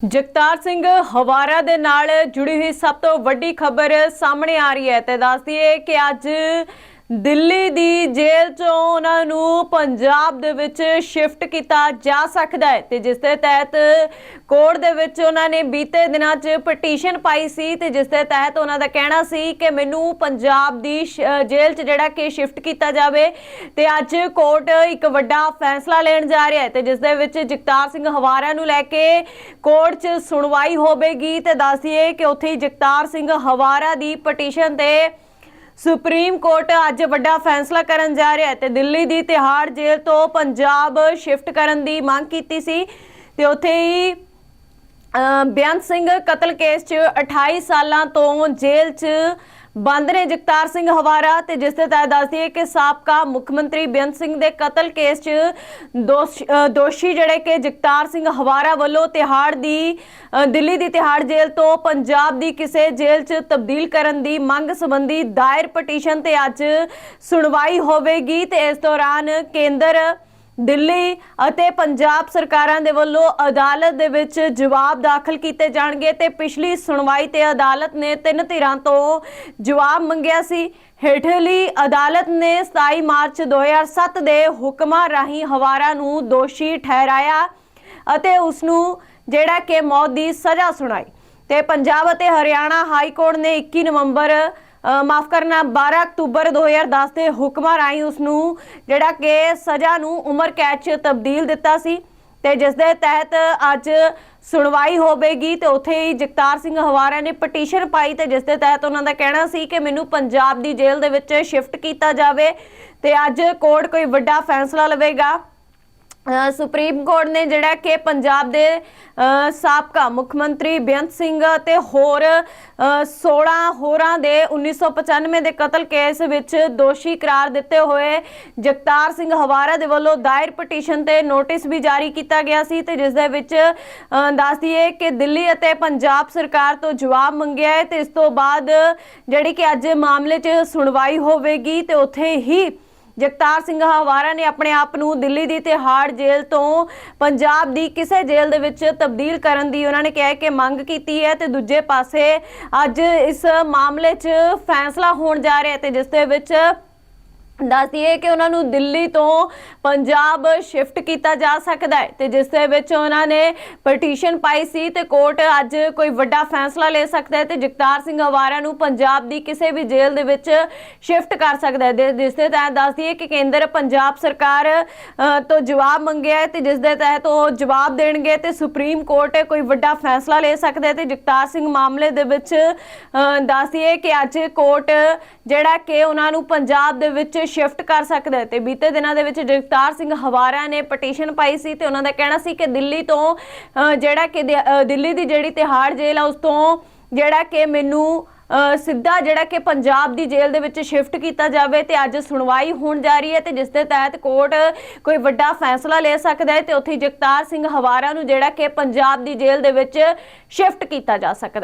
ਜਗਤਾਰ ਸਿੰਘ ਹਵਾਰਾ ਦੇ ਨਾਲ ਜੁੜੀ ਹੋਈ ਸਭ ਤੋਂ ਵੱਡੀ ਖਬਰ ਸਾਹਮਣੇ ਆ ਰਹੀ ਹੈ ਤੇ ਦੱਸਦੀ ਹੈ ਕਿ ਅੱਜ ਦਿੱਲੀ ਦੀ ਜੇਲ੍ਹ ਚੋਂ ਉਹਨਾਂ ਨੂੰ ਪੰਜਾਬ ਦੇ ਵਿੱਚ ਸ਼ਿਫਟ ਕੀਤਾ ਜਾ ਸਕਦਾ ਹੈ ਤੇ ਜਿਸ ਦੇ ਤਹਿਤ ਕੋਰਟ ਦੇ ਵਿੱਚ ਉਹਨਾਂ ਨੇ ਬੀਤੇ ਦਿਨਾਂ 'ਚ ਪਟੀਸ਼ਨ ਪਾਈ ਸੀ ਤੇ ਜਿਸ ਦੇ ਤਹਿਤ ਉਹਨਾਂ ਦਾ ਕਹਿਣਾ ਸੀ ਕਿ ਮੈਨੂੰ ਪੰਜਾਬ ਦੀ ਸ਼- ਜੇਲ੍ਹ 'ਚ ਜਿਹੜਾ ਕਿ ਸ਼ਿਫਟ ਕੀਤਾ ਜਾਵੇ ਤੇ ਅੱਜ ਕੋਰਟ ਇੱਕ ਵੱਡਾ ਫੈਸਲਾ ਲੈਣ ਜਾ ਰਿਹਾ ਹੈ ਤੇ ਜਿਸ ਦੇ ਵਿੱਚ ਜਗਤਾਰ ਸਿੰਘ ਹਵਾਰਾ ਨੂੰ ਲੈ ਕੇ ਕੋਰਟ 'ਚ ਸੁਣਵਾਈ ਹੋਵੇਗੀ ਤੇ ਦੱਸਦੀਏ ਕਿ ਉੱਥੇ ਹੀ ਜਗਤਾਰ ਸਿੰਘ ਹਵਾਰਾ ਦੀ ਪਟੀਸ਼ਨ ਤੇ ਸੁਪਰੀਮ ਕੋਰਟ ਅੱਜ ਵੱਡਾ ਫੈਸਲਾ ਕਰਨ ਜਾ ਰਿਹਾ ਹੈ ਤੇ ਦਿੱਲੀ ਦੀ ਤਿਹਾੜ ਜੇਲ੍ਹ ਤੋਂ ਪੰਜਾਬ ਸ਼ਿਫਟ ਕਰਨ ਦੀ ਮੰਗ ਕੀਤੀ ਸੀ ਤੇ ਉੱਥੇ ਹੀ ਅ, ਬੇਅੰਤ ਸਿੰਘ ਕਤਲ ਕੇਸ 'ਚ 28 ਸਾਲਾਂ ਤੋਂ ਜੇਲ੍ਹ 'ਚ ਬੰਦ ਨੇ ਜਗਤਾਰ ਸਿੰਘ ਹਵਾਰਾ ਤੇ ਜਿਸ 'ਤੇ ਤਹਿਤ ਦੱਸਦੀ ਹੈ ਕਿ ਸਾਬਕਾ ਮੁੱਖ ਮੰਤਰੀ ਬੇਅੰਤ ਸਿੰਘ ਦੇ ਕਤਲ ਕੇਸ 'ਚ ਦੋਸ਼- ਦੋਸ਼ੀ ਜਿਹੜੇ ਕਿ ਜਗਤਾਰ ਸਿੰਘ ਹਵਾਰਾ ਵੱਲੋਂ ਤਿਹਾੜ ਦੀ ਦਿੱਲੀ ਦੀ ਤਿਹਾੜ ਜੇਲ੍ਹ ਤੋਂ ਪੰਜਾਬ ਦੀ ਕਿਸੇ ਜੇਲ੍ਹ 'ਚ ਤਬਦੀਲ ਕਰਨ ਦੀ ਮੰਗ ਸੰਬੰਧੀ ਦਾਇਰ ਪਟੀਸ਼ਨ ਤੇ ਅੱਜ ਸੁਣਵਾਈ ਹੋਵੇਗੀ ਤੇ ਇਸ ਦੌਰਾਨ ਕੇਂਦਰ ਦਿੱਲੀ ਅਤੇ ਪੰਜਾਬ ਸਰਕਾਰਾਂ ਦੇ ਵੱਲੋਂ ਅਦਾਲਤ ਦੇ ਵਿੱਚ ਜਵਾਬ ਦਾਖਲ ਕੀਤੇ ਜਾਣਗੇ ਤੇ ਪਿਛਲੀ ਸੁਣਵਾਈ ਤੇ ਅਦਾਲਤ ਨੇ ਤਿੰਨ ਧਿਰਾਂ ਤੋਂ ਜਵਾਬ ਮੰਗਿਆ ਸੀ। ਹੇਠਲੀ ਅਦਾਲਤ ਨੇ 27 ਮਾਰਚ 2007 ਦੇ ਹੁਕਮਾਂ ਰਾਹੀਂ ਹਵਾਰਾ ਨੂੰ ਦੋਸ਼ੀ ਠਹਿਰਾਇਆ ਅਤੇ ਉਸ ਨੂੰ ਜਿਹੜਾ ਕਿ ਮੌਤ ਦੀ ਸਜ਼ਾ ਸੁਣਾਈ। ਤੇ ਪੰਜਾਬ ਅਤੇ ਹਰਿਆਣਾ ਹਾਈ ਕੋਰਟ ਨੇ 21 ਨਵੰਬਰ ਮਾਫ ਕਰਨਾ 12 ਅਕਤੂਬਰ 2010 ਦੇ ਹੁਕਮਾਂ ਰਾਹੀਂ ਉਸ ਨੂੰ ਜਿਹੜਾ ਕਿ ਸਜ਼ਾ ਨੂੰ ਉਮਰ ਕੈਦ 'ਚ ਤਬਦੀਲ ਦਿੱਤਾ ਸੀ ਤੇ ਜਿਸ ਦੇ ਤਹਿਤ ਅੱਜ ਸੁਣਵਾਈ ਹੋਵੇਗੀ ਤੇ ਉੱਥੇ ਹੀ ਜਗਤਾਰ ਸਿੰਘ ਹਵਾਰਾ ਨੇ ਪਟੀਸ਼ਨ ਪਾਈ ਤੇ ਜਿਸ ਦੇ ਤਹਿਤ ਉਹਨਾਂ ਦਾ ਕਹਿਣਾ ਸੀ ਕਿ ਮੈਨੂੰ ਪੰਜਾਬ ਦੀ ਜੇਲ੍ਹ ਦੇ ਵਿੱਚ ਸ਼ਿਫਟ ਕੀਤਾ ਜਾਵੇ ਤੇ ਅੱਜ ਕੋਰਟ ਕੋਈ ਵੱਡਾ ਫੈਸਲਾ ਲਵੇਗਾ। ਸੁਪਰੀਮ ਕੋਰਟ ਨੇ ਜਿਹੜਾ ਕਿ ਪੰਜਾਬ ਦੇ ਸਾਬਕਾ ਮੁੱਖ ਮੰਤਰੀ ਬੇਅੰਤ ਸਿੰਘ ਅਤੇ ਹੋਰ ਅ, 16 ਹੋਰਾਂ ਦੇ 1995 ਦੇ ਕਤਲ ਕੇਸ ਵਿੱਚ ਦੋਸ਼ੀ ਕਰਾਰ ਦਿੱਤੇ ਹੋਏ ਜਗਤਾਰ ਸਿੰਘ ਹਵਾਰਾ ਦੇ ਵੱਲੋਂ ਦਾਇਰ ਪਟੀਸ਼ਨ ਤੇ ਨੋਟਿਸ ਵੀ ਜਾਰੀ ਕੀਤਾ ਗਿਆ ਸੀ ਤੇ ਜਿਸ ਦੇ ਵਿੱਚ ਅ, ਦੱਸਦੀ ਕਿ ਦਿੱਲੀ ਅਤੇ ਪੰਜਾਬ ਸਰਕਾਰ ਤੋਂ ਜਵਾਬ ਮੰਗਿਆ ਹੈ ਤੇ ਇਸ ਤੋਂ ਬਾਅਦ ਜਿਹੜੀ ਕਿ ਅੱਜ ਮਾਮਲੇ 'ਚ ਸੁਣਵਾਈ ਹੋਵੇਗੀ ਤੇ ਉੱਥੇ ਹੀ ਜਗਤਾਰ ਸਿੰਘ ਹਵਾਰਾ ਨੇ ਆਪਣੇ ਆਪ ਨੂੰ ਦਿੱਲੀ ਦੀ ਤਿਹਾੜ ਜੇਲ੍ਹ ਤੋਂ ਪੰਜਾਬ ਦੀ ਕਿਸੇ ਜੇਲ੍ਹ ਦੇ ਵਿੱਚ ਤਬਦੀਲ ਕਰਨ ਦੀ ਉਹਨਾਂ ਨੇ ਕਿਹਾ ਕਿ ਮੰਗ ਕੀਤੀ ਹੈ ਤੇ ਦੂਜੇ ਪਾਸੇ ਅੱਜ ਇਸ ਮਾਮਲੇ 'ਚ ਫੈਸਲਾ ਹੋਣ ਜਾ ਰਿਹਾ ਹੈ ਤੇ ਜਿਸ ਦੇ ਵਿੱਚ ਦੱਸਦੀ ਹੈ ਕਿ ਉਹਨਾਂ ਨੂੰ ਦਿੱਲੀ ਤੋਂ ਪੰਜਾਬ ਸ਼ਿਫਟ ਕੀਤਾ ਜਾ ਸਕਦਾ ਹੈ ਤੇ ਜਿਸ ਦੇ ਵਿੱਚ ਉਹਨਾਂ ਨੇ ਪਟੀਸ਼ਨ ਪਾਈ ਸੀ ਤੇ ਕੋਰਟ ਅੱਜ ਕੋਈ ਵੱਡਾ ਫੈਸਲਾ ਲੈ ਸਕਦਾ ਹੈ ਤੇ ਜਗਤਾਰ ਸਿੰਘ ਅਵਾਰਾ ਨੂੰ ਪੰਜਾਬ ਦੀ ਕਿਸੇ ਵੀ ਜੇਲ੍ਹ ਦੇ ਵਿੱਚ ਸ਼ਿਫਟ ਕਰ ਸਕਦਾ ਹੈ। ਜਿਸ ਦੇ ਤਹਿਤ ਦੱਸਦੀ ਹੈ ਕਿ ਕੇਂਦਰ ਪੰਜਾਬ ਸਰਕਾਰ ਤੋਂ ਜਵਾਬ ਮੰਗਿਆ ਹੈ ਤੇ ਜਿਸ ਦੇ ਤਹਿਤ ਉਹ ਜਵਾਬ ਦੇਣਗੇ ਤੇ ਸੁਪਰੀਮ ਕੋਰਟ ਕੋਈ ਵੱਡਾ ਫੈਸਲਾ ਲੈ ਸਕਦਾ ਹੈ ਤੇ ਜਗਤਾਰ ਸਿੰਘ ਮਾਮਲੇ ਦੇ ਵਿੱਚ ਅ, ਦੱਸਦੀ ਕਿ ਅੱਜ ਕੋਰਟ ਜਿਹੜਾ ਕਿ ਉਹਨਾਂ ਨੂੰ ਪੰਜਾਬ ਦੇ ਵਿੱਚ ਸ਼ਿਫਟ ਕਰ ਸਕਦਾ ਹੈ ਤੇ ਬੀਤੇ ਦਿਨਾਂ ਦੇ ਵਿੱਚ ਜਗਤਾਰ ਸਿੰਘ ਹਵਾਰਾ ਨੇ ਪਟੀਸ਼ਨ ਪਾਈ ਸੀ ਤੇ ਉਹਨਾਂ ਦਾ ਕਹਿਣਾ ਸੀ ਕਿ ਦਿੱਲੀ ਤੋਂ ਅ, ਜਿਹੜਾ ਕਿ ਦਿੱਲੀ ਦੀ ਜਿਹੜੀ ਤਿਹਾੜ ਜੇਲ੍ਹ ਆ ਉਸ ਤੋਂ ਜਿਹੜਾ ਕਿ ਮੈਨੂੰ ਅ, ਸਿੱਧਾ ਜਿਹੜਾ ਕਿ ਪੰਜਾਬ ਦੀ ਜੇਲ੍ਹ ਦੇ ਵਿੱਚ ਸ਼ਿਫਟ ਕੀਤਾ ਜਾਵੇ ਤੇ ਅੱਜ ਸੁਣਵਾਈ ਹੋਣ ਜਾ ਰਹੀ ਹੈ ਤੇ ਜਿਸ ਦੇ ਤਹਿਤ ਕੋਰਟ ਕੋਈ ਵੱਡਾ ਫੈਸਲਾ ਲੈ ਸਕਦਾ ਹੈ ਤੇ ਉੱਥੇ ਜਗਤਾਰ ਸਿੰਘ ਹਵਾਰਾ ਨੂੰ ਜਿਹੜਾ ਕਿ ਪੰਜਾਬ ਦੀ ਜੇਲ੍ਹ ਦੇ ਵਿੱਚ ਸ਼ਿਫਟ ਕੀਤਾ ਜਾ ਸਕਦਾ